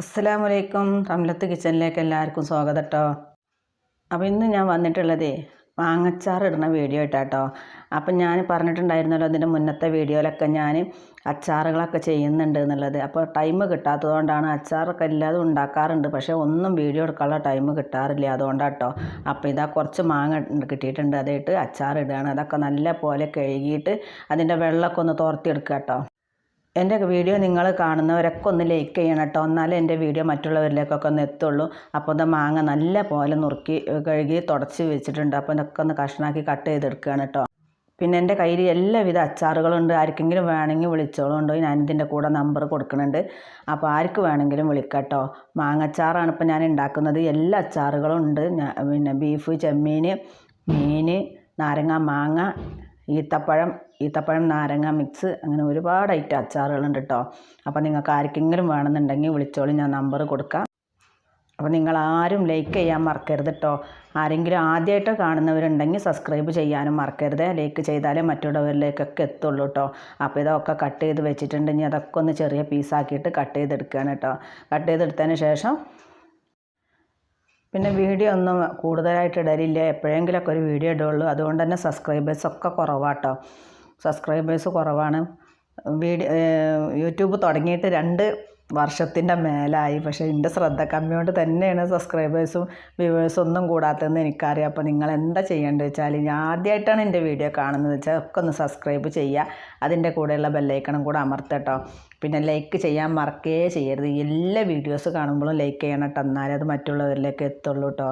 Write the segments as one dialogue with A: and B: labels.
A: അസ്സലാമലൈക്കും. റംലത്ത് കിച്ചണിലേക്ക് എല്ലാവർക്കും സ്വാഗതം കേട്ടോ അപ്പോൾ ഇന്ന് ഞാൻ വന്നിട്ടുള്ളതേ മാങ്ങച്ചാറിടുന്ന വീഡിയോ ഇട്ടാട്ടോ. അപ്പം ഞാൻ പറഞ്ഞിട്ടുണ്ടായിരുന്നല്ലോ അതിന്റെ മുന്നത്തെ വീഡിയോയിലൊക്കെ ഞാൻ അച്ചാറുകളൊക്കെ ചെയ്യുന്നുണ്ട് എന്നുള്ളത്. അപ്പോൾ ടൈം കിട്ടാത്തതുകൊണ്ടാണ് അച്ചാറൊക്കെ ഇല്ലാതെ ഉണ്ടാക്കാറുണ്ട്. പക്ഷേ ഒന്നും വീഡിയോ എടുക്കാനുള്ള ടൈം കിട്ടാറില്ല അതുകൊണ്ടാട്ടോ. അപ്പോൾ ഇതാ കുറച്ച് മാങ്ങ കിട്ടിയിട്ടുണ്ട്. അതായിട്ട് അച്ചാർ ഇടുകയാണ്. അതൊക്കെ നല്ല പോലെ കഴുകിയിട്ട് അതിന്റെ വെള്ളമൊക്കെ ഒന്ന് തോർത്തിയെടുക്കുക കേട്ടോ. എന്റെ വീഡിയോ നിങ്ങൾ കാണുന്നവരൊക്കെ ഒന്ന് ലൈക്ക് ചെയ്യണം കേട്ടോ. എന്നാലേ എന്റെ വീഡിയോ മറ്റുള്ളവരിലേക്കൊക്കെ ഒന്ന് എത്തുള്ളൂ. അപ്പോൾ ഇത് മാങ്ങ നല്ല പോലെ നുറുക്കി കഴുകി തുടച്ച് വെച്ചിട്ടുണ്ട്. അപ്പോൾ ഇതൊക്കെ ഒന്ന് കഷ്ണാക്കി കട്ട് ചെയ്തെടുക്കുകയാണ് കേട്ടോ. പിന്നെ എന്റെ കയ്യിൽ എല്ലാവിധ അച്ചാറുകളുണ്ട്. ആർക്കെങ്കിലും വേണമെങ്കിൽ വിളിച്ചോളുണ്ടോ ഞാനിതിന്റെ കൂടെ നമ്പർ കൊടുക്കുന്നുണ്ട്. അപ്പോൾ ആർക്ക് വേണമെങ്കിലും വിളിക്കാം കേട്ടോ. മാങ്ങച്ചാറാണ് ഇപ്പോൾ ഞാൻ ഉണ്ടാക്കുന്നത്. എല്ലാ അച്ചാറുകളും ഉണ്ട്. പിന്നെ ബീഫ് ചെമ്മീൻ മീൻ നാരങ്ങ മാങ്ങ ഈത്തപ്പഴം ഈത്തപ്പഴം നാരങ്ങ മിക്സ് അങ്ങനെ ഒരുപാട് ഐറ്റം അച്ചാറുകളുണ്ട് കേട്ടോ അപ്പോൾ നിങ്ങൾക്ക് ആർക്കെങ്കിലും വേണമെന്നുണ്ടെങ്കിൽ വിളിച്ചോളി ഞാൻ നമ്പർ കൊടുക്കാം. അപ്പോൾ നിങ്ങൾ ആരും ലൈക്ക് ചെയ്യാൻ മറക്കരുത് കേട്ടോ ആരെങ്കിലും ആദ്യമായിട്ട് കാണുന്നവരുണ്ടെങ്കിൽ സബ്സ്ക്രൈബ് ചെയ്യാനും മറക്കരുത്. ലൈക്ക് ചെയ്താലേ മറ്റുള്ളവരിലേക്കൊക്കെ എത്തുള്ളൂ കേട്ടോ അപ്പോൾ ഇതൊക്കെ കട്ട് ചെയ്ത് വെച്ചിട്ടുണ്ടെങ്കിൽ അതൊക്കെ ഒന്ന് ചെറിയ പീസാക്കിയിട്ട് കട്ട് ചെയ്തെടുക്കുകയാണ് കേട്ടോ കട്ട് ചെയ്തെടുത്തതിന് ശേഷം പിന്നെ വീഡിയോ ഒന്നും കൂടുതലായിട്ട് ഇടലില്ല. എപ്പോഴെങ്കിലൊക്കെ ഒരു വീഡിയോ ഇടുള്ളൂ. അതുകൊണ്ട് തന്നെ സബ്സ്ക്രൈബേഴ്സൊക്കെ കുറവാട്ടോ. സബ്സ്ക്രൈബേഴ്സ് കുറവാണ്. വീഡിയോ യൂട്യൂബ് തുടങ്ങിയിട്ട് രണ്ട് വർഷത്തിന്റെ മേലായി. പക്ഷേ എന്റെ ശ്രദ്ധ കമ്മിയോണ്ട് തന്നെയാണ് സബ്സ്ക്രൈബേഴ്സും വ്യൂവേഴ്സും ഒന്നും കൂടാത്തതെന്ന് എനിക്കറിയാം. അപ്പോൾ നിങ്ങൾ എന്താ ചെയ്യേണ്ടത് വെച്ചാൽ ഞാൻ ആദ്യമായിട്ടാണ് എന്റെ വീഡിയോ കാണുന്നത് വെച്ചാൽ ഒക്കെ ഒന്ന് സബ്സ്ക്രൈബ് ചെയ്യുക. അതിന്റെ കൂടെയുള്ള ബെല്ലൈക്കണം കൂടെ അമർത്തട്ടോ പിന്നെ ലൈക്ക് ചെയ്യാൻ മറക്കേ ചെയ്യരുത്. എല്ലാ വീഡിയോസ് കാണുമ്പോഴും ലൈക്ക് ചെയ്യണം കേട്ടോ. എന്നാലേ അത് മറ്റുള്ളവരിലേക്ക് എത്തുള്ളൂ കേട്ടോ.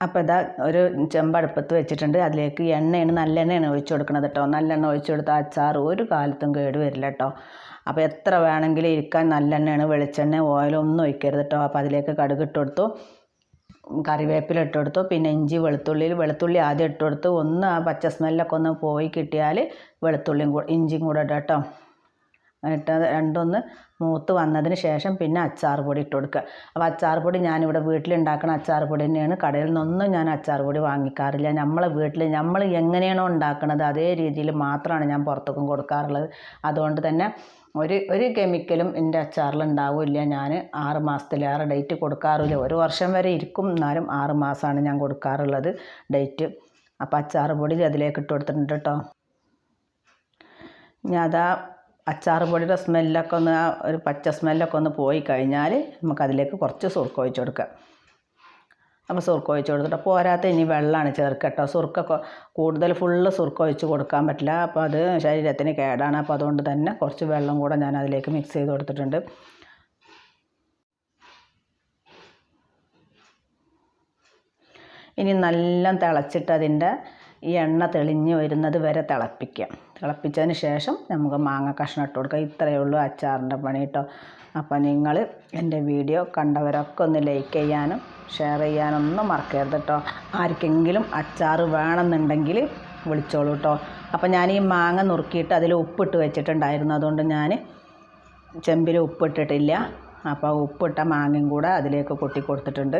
A: അപ്പോൾ ഇതാ ഒരു ചെമ്പ് അടുപ്പത്ത് വെച്ചിട്ടുണ്ട്. അതിലേക്ക് എണ്ണയാണ് നല്ല എണ്ണയാണ് ഒഴിച്ചു കൊടുക്കുന്നത് കേട്ടോ നല്ലെണ്ണ ഒഴിച്ചു കൊടുത്താൽ അച്ചാർ ഒരു കാലത്തും കേട് വരില്ല കേട്ടോ അപ്പോൾ എത്ര വേണമെങ്കിലും ഇരിക്കാൻ നല്ല എണ്ണയാണ് വെളിച്ചെണ്ണ ഓയിലൊന്നും ഒഴിക്കരുത് കേട്ടോ അപ്പോൾ അതിലേക്ക് കടുക് ഇട്ട് കൊടുത്തു കറിവേപ്പില ഇട്ട് കൊടുത്തു പിന്നെ ഇഞ്ചി വെളുത്തുള്ളിയിൽ വെളുത്തുള്ളി ആദ്യം ഇട്ട് കൊടുത്തു. ഒന്ന് ആ പച്ച സ്മെല്ലൊക്കെ ഒന്ന് പോയി കിട്ടിയാൽ വെളുത്തുള്ളിയും കൂടെ ഇഞ്ചിയും കൂടെ ഇടാം കേട്ടോ എന്നിട്ട് രണ്ടൊന്ന് മൂത്ത് വന്നതിന് ശേഷം പിന്നെ അച്ചാർ പൊടി ഇട്ട് കൊടുക്കുക. അപ്പോൾ അച്ചാർ പൊടി ഞാനിവിടെ വീട്ടിലുണ്ടാക്കുന്ന അച്ചാർ പൊടി തന്നെയാണ്. കടയിൽ നിന്നൊന്നും ഞാൻ അച്ചാർ പൊടി വാങ്ങിക്കാറില്ല. നമ്മളെ വീട്ടിൽ നമ്മൾ എങ്ങനെയാണോ ഉണ്ടാക്കുന്നത് അതേ രീതിയിൽ മാത്രമാണ് ഞാൻ പുറത്തേക്കും കൊടുക്കാറുള്ളത്. അതുകൊണ്ട് തന്നെ ഒരു ഒരു കെമിക്കലും എന്റെ അച്ചാറിൽ ഉണ്ടാവില്ല ഞാൻ ആറ് മാസത്തിലേറെ ഡേറ്റ് കൊടുക്കാറില്ല. ഒരു വർഷം വരെ ഇരിക്കും. എന്നാലും ആറ് മാസമാണ് ഞാൻ കൊടുക്കാറുള്ളത് ഡേറ്റ്. അപ്പോൾ അച്ചാർ പൊടി അതിലേക്ക് ഇട്ട് കൊടുത്തിട്ടുണ്ട് കേട്ടോ. ഞാൻ അതാ അച്ചാർ പൊടിയുടെ സ്മെല്ലൊക്കെ ഒന്ന് ആ ഒരു പച്ച സ്മെല്ലൊക്കെ ഒന്ന് പോയി കഴിഞ്ഞാൽ നമുക്കതിലേക്ക് കുറച്ച് സുർക്ക ഒഴിച്ച് കൊടുക്കാം അപ്പോൾ സുർക്ക ഒഴിച്ച് കൊടുത്തിട്ട് പോരാത്ത ഇനി വെള്ളമാണ് ചേർക്കുക കേട്ടോ സുർക്ക കൂടുതൽ ഫുള്ള് സുർക്ക ഒഴിച്ച് കൊടുക്കാൻ പറ്റില്ല. അപ്പോൾ അത് ശരീരത്തിന് കേടാണ്. അപ്പോൾ അതുകൊണ്ട് തന്നെ കുറച്ച് വെള്ളം കൂടെ ഞാൻ അതിലേക്ക് മിക്സ് ചെയ്ത് കൊടുത്തിട്ടുണ്ട്. ഇനി നല്ല തിളച്ചിട്ട് അതിന്റെ ഈ എണ്ണ തെളിഞ്ഞ് വരുന്നത് വരെ തിളപ്പിക്കാം തിളപ്പിച്ചതിന് ശേഷം നമുക്ക് മാങ്ങ കഷ്ണം ഇട്ട് കൊടുക്കാം. ഇത്രയേ ഉള്ളൂ അച്ചാറിന്റെ പണി കേട്ടോ. അപ്പോൾ നിങ്ങൾ എന്റെ വീഡിയോ കണ്ടവരൊക്കെ ഒന്ന് ലൈക്ക് ചെയ്യാനും ഷെയർ ചെയ്യാനും ചെയ്യാനൊന്നും മറക്കരുത് കേട്ടോ. ആർക്കെങ്കിലും അച്ചാർ വേണമെന്നുണ്ടെങ്കിൽ വിളിച്ചോളൂ കേട്ടോ. അപ്പോൾ ഞാൻ ഈ മാങ്ങ നുറുക്കിയിട്ട് അതിൽ ഉപ്പിട്ട് വെച്ചിട്ടുണ്ടായിരുന്നു. അതുകൊണ്ട് ഞാൻ ചെമ്പിൽ ഉപ്പിട്ടിട്ടില്ല. അപ്പോൾ ഉപ്പിട്ട മാങ്ങയും കൂടെ അതിലേക്ക് കൊട്ടി കൊടുത്തിട്ടുണ്ട്.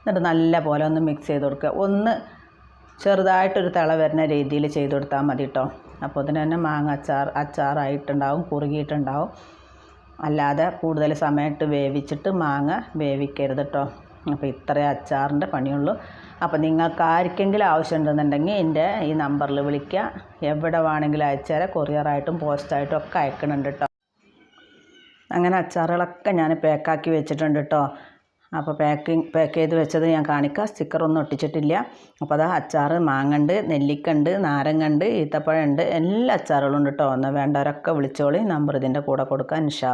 A: എന്നിട്ട് നല്ല പോലെ ഒന്ന് മിക്സ് ചെയ്ത് കൊടുക്കുക. ഒന്ന് ചെറുതായിട്ടൊരു തിള വരുന്ന രീതിയിൽ ചെയ്ത് കൊടുത്താൽ മതി കേട്ടോ അപ്പോൾ അതിന് തന്നെ മാങ്ങ അച്ചാർ അച്ചാറായിട്ടുണ്ടാവും കുറുകിയിട്ടുണ്ടാവും. അല്ലാതെ കൂടുതൽ സമയത്ത് വേവിച്ചിട്ട് മാങ്ങ വേവിക്കരുത് കേട്ടോ അപ്പോൾ ഇത്രയും അച്ചാറിന്റെ പണിയുള്ളൂ. അപ്പോൾ നിങ്ങൾക്ക് ആർക്കെങ്കിലും ആവശ്യമുണ്ടെന്നുണ്ടെങ്കിൽ എന്റെ ഈ നമ്പറിൽ വിളിക്കുക. എവിടെ വേണമെങ്കിലും അയച്ചുതരാം കൊറിയറായിട്ടും പോസ്റ്റായിട്ടും ഒക്കെ അയക്കണുണ്ട് കേട്ടോ അങ്ങനെ അച്ചാറുകളൊക്കെ ഞാൻ പാക്കാക്കി വെച്ചിട്ടുണ്ട് കേട്ടോ അപ്പോൾ പാക്കിങ് പാക്ക് ചെയ്ത് വെച്ചത് ഞാൻ കാണിക്കാം. സ്റ്റിക്കറൊന്നും ഒട്ടിച്ചിട്ടില്ല. അപ്പോൾ അതാ അച്ചാർ മാങ്ങണ്ട് നെല്ലിക്കണ്ട് നാരങ്ങണ്ട് ഈത്തപ്പഴമുണ്ട് എല്ലാ അച്ചാറുകളും ഉണ്ട് കേട്ടോ. എന്നാൽ വേണ്ടവരൊക്കെ വിളിച്ചോളി. നമ്പർ ഇതിന്റെ കൂടെ കൊടുക്കാൻ ഇൻഷാ